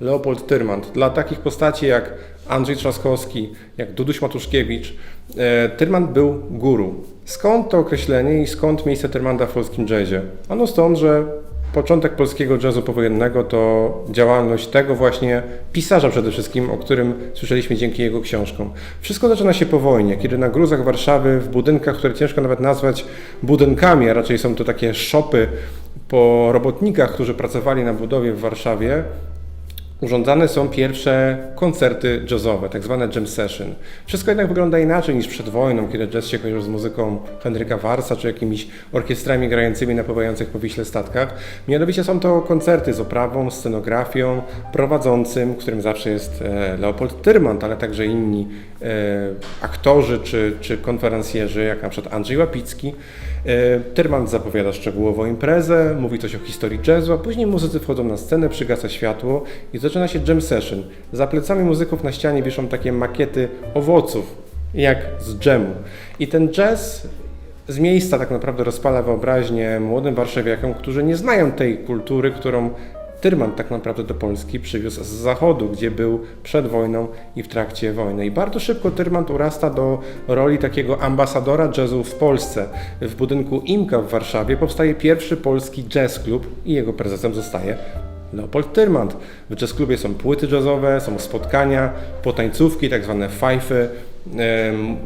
Leopold Tyrmand. Dla takich postaci jak Andrzej Trzaskowski, jak Duduś Matuszkiewicz, e, Tyrmand był guru. Skąd to określenie i skąd miejsce Tyrmanda w polskim jazzie? Ano stąd, że początek polskiego jazzu powojennego to działalność tego właśnie pisarza przede wszystkim, o którym słyszeliśmy dzięki jego książkom. Wszystko zaczyna się po wojnie, kiedy na gruzach Warszawy, w budynkach, które ciężko nawet nazwać budynkami, a raczej są to takie szopy po robotnikach, którzy pracowali na budowie w Warszawie, urządzane są pierwsze koncerty jazzowe, tak zwane jam session. Wszystko jednak wygląda inaczej niż przed wojną, kiedy jazz się kojarzył z muzyką Henryka Warsa czy jakimiś orkiestrami grającymi na pływających po Wiśle statkach. Mianowicie są to koncerty z oprawą, scenografią, prowadzącym, którym zawsze jest e, Leopold Tyrmand, ale także inni aktorzy czy, czy konferencjerzy, jak na przykład Andrzej Łapicki. E, Tyrmand zapowiada szczegółowo imprezę, mówi coś o historii jazzu, a później muzycy wchodzą na scenę, przygasa światło i zaczyna się jam session. Za plecami muzyków na ścianie wiszą takie makiety owoców, jak z dżemu. I ten jazz z miejsca tak naprawdę rozpala wyobraźnię młodym warszawiakom, którzy nie znają tej kultury, którą Tyrman tak naprawdę do Polski przywiózł z zachodu, gdzie był przed wojną i w trakcie wojny. I bardzo szybko Tyrman urasta do roli takiego ambasadora jazzu w Polsce. W budynku Imka w Warszawie powstaje pierwszy polski jazz klub i jego prezesem zostaje Leopold Tyrmand. W jazz klubie są płyty jazzowe, są spotkania, potańcówki, tak zwane fajfy,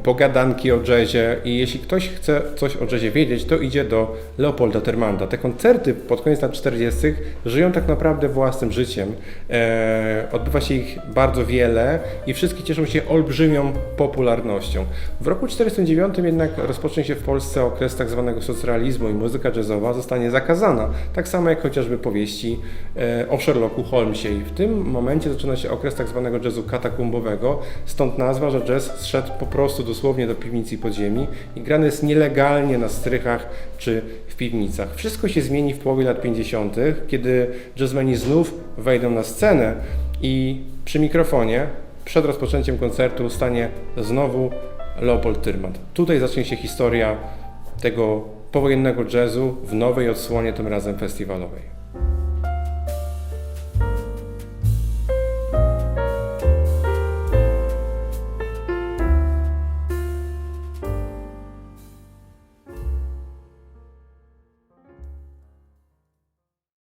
pogadanki o jazzie i jeśli ktoś chce coś o jazzie wiedzieć, to idzie do Leopolda Tyrmanda. Te koncerty pod koniec lat 40. żyją tak naprawdę własnym życiem. E, odbywa się ich bardzo wiele i wszystkie cieszą się olbrzymią popularnością. W roku 1949 jednak rozpocznie się w Polsce okres tak zwanego socrealizmu i muzyka jazzowa zostanie zakazana, tak samo jak chociażby powieści e, o Sherlocku Holmesie. I w tym momencie zaczyna się okres tak zwanego jazzu katakumbowego, stąd nazwa, że jazz zszedł po prostu dosłownie do piwnicy i podziemi i grany jest nielegalnie na strychach czy w piwnicach. Wszystko się zmieni w połowie lat 50., kiedy jazzmeni znów wejdą na scenę i przy mikrofonie przed rozpoczęciem koncertu stanie znowu Leopold Tyrmand. Tutaj zacznie się historia tego powojennego jazzu w nowej odsłonie, tym razem festiwalowej.